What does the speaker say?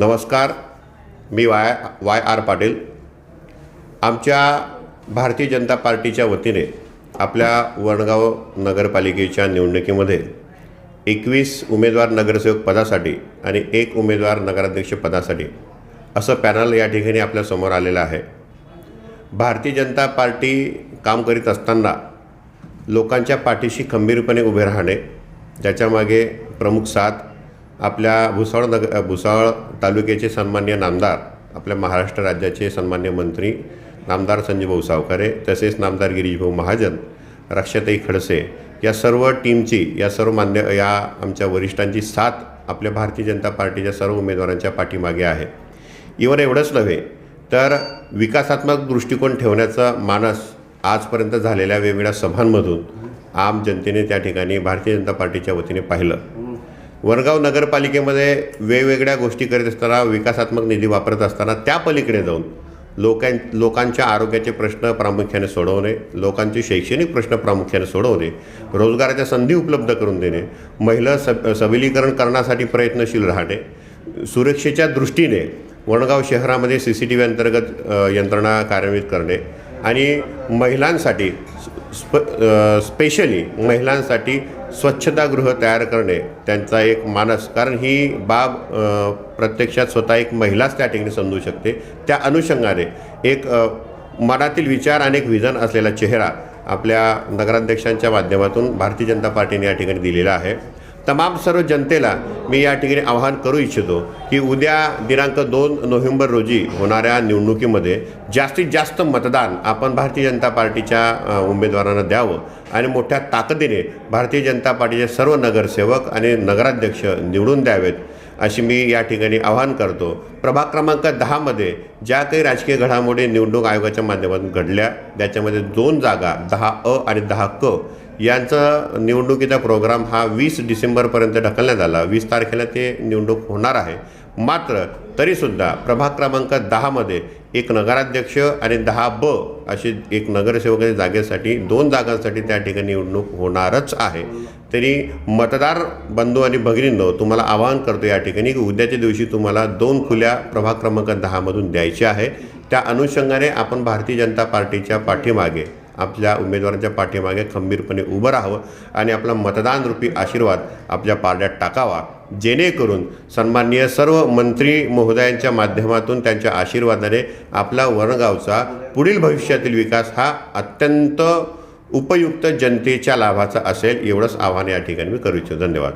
नमस्कार मी Y Y R Patil. आमच्या भारतीय जनता पार्टीच्या वतीने आपल्या वडगाव नगरपालिकेच्या निवडणुकीमध्ये एकवीस उमेदवार नगरसेवक पदासाठी आणि एक उमेदवार नगराध्यक्ष पदासाठी असं पॅनल या ठिकाणी आपल्यासमोर आलेलं आहे. भारतीय जनता पार्टी काम करीत असताना लोकांच्या पाठीशी खंबीरपणे उभे राहणे ज्याच्यामागे प्रमुख साथ आपल्या भुसावळ नग भुसावळ तालुक्याचे सन्मान्य नामदार आपल्या महाराष्ट्र राज्याचे सन्मान्य मंत्री नामदार संजयभाऊ सावकारे तसेच नामदार गिरीशभाऊ महाजन रक्षाताई खडसे या सर्व टीमची या सर्व मान्य या आमच्या वरिष्ठांची साथ आपल्या भारतीय जनता पार्टीच्या सर्व उमेदवारांच्या पाठीमागे आहे. इवन एवढंच नव्हे तर विकासात्मक दृष्टिकोन ठेवण्याचा मानस आजपर्यंत झालेल्या वेगवेगळ्या सभांमधून आम जनतेने त्या ठिकाणी भारतीय जनता पार्टीच्या वतीने पाहिलं. वरगाव नगरपालिकेमध्ये वेगवेगळ्या गोष्टी करीत असताना विकासात्मक निधी वापरत असताना त्या पलीकडे जाऊन लोकां लोकांच्या आरोग्याचे प्रश्न प्रामुख्याने सोडवणे लोकांचे शैक्षणिक प्रश्न प्रामुख्याने सोडवणे रोजगाराच्या संधी उपलब्ध करून देणे महिला सब सबलीकरण करण्यासाठी प्रयत्नशील राहणे सुरक्षेच्या दृष्टीने वणगाव शहरामध्ये सी सी टी व्ही अंतर्गत यंत्रणा कार्यान्वित करणे आणि महिलांसाठी स्प स्पेशली महिलांसाठी स्वच्छतागृह तयार करणे त्यांचा एक मानस. कारण ही बाब प्रत्यक्षात स्वतः एक महिलाच त्या ठिकाणी समजू शकते. त्या अनुषंगाने एक मनातील विचार आणि एक विजन असलेला चेहरा आपल्या नगराध्यक्षांच्या माध्यमातून भारतीय जनता पार्टीने या ठिकाणी दिलेला आहे. तमाम सर्व जनतेला मी या ठिकाणी आवाहन करू इच्छितो की उद्या दिनांक दोन नोव्हेंबर रोजी होणाऱ्या निवडणुकीमध्ये जास्तीत जास्त मतदान आपण भारतीय जनता पार्टीच्या उमेदवारांना द्यावं आणि मोठ्या ताकदीने भारतीय जनता पार्टीचे सर्व नगरसेवक आणि नगराध्यक्ष निवडून द्यावेत अशी मी या ठिकाणी आवाहन करतो. प्रभाग क्रमांक दहामध्ये ज्या काही राजकीय घडामोडी निवडणूक आयोगाच्या माध्यमातून घडल्या त्याच्यामध्ये दोन जागा दहा अ आणि दहा क यांचा निवडणुकीचा प्रोग्राम हा वीस डिसेंबरपर्यंत ढकलण्यात आला. वीस तारखेला ते निवडणूक होणार आहे. मात्र तरीसुद्धा प्रभाग क्रमांक दहामध्ये एक नगराध्यक्ष आणि दहा ब असे एक नगरसेवकाच्या जागेसाठी दोन जागांसाठी त्या ठिकाणी निवडणूक होणारच आहे. तरी मतदार बंधू आणि भगिनींनो तुम्हाला आवाहन करतो या ठिकाणी की उद्याच्या दिवशी तुम्हाला दोन खुल्या प्रभाग क्रमांक दहामधून द्यायचे आहे. त्या अनुषंगाने आपण भारतीय जनता पार्टीच्या पाठीमागे आपल्या उमेदवारांच्या पाठीमागे खंबीरपणे उभं राहावं आणि आपला मतदानरूपी आशीर्वाद आपल्या पारड्यात टाकावा. जेणेकरून सन्माननीय सर्व मंत्री महोदयांच्या माध्यमातून त्यांच्या आशीर्वादाने आपला वरणगावचा पुढील भविष्यातील विकास हा अत्यंत उपयुक्त जनतेच्या लाभाचा असेल एवढंच आव्हान या ठिकाणी मी करू इच्छितो. धन्यवाद.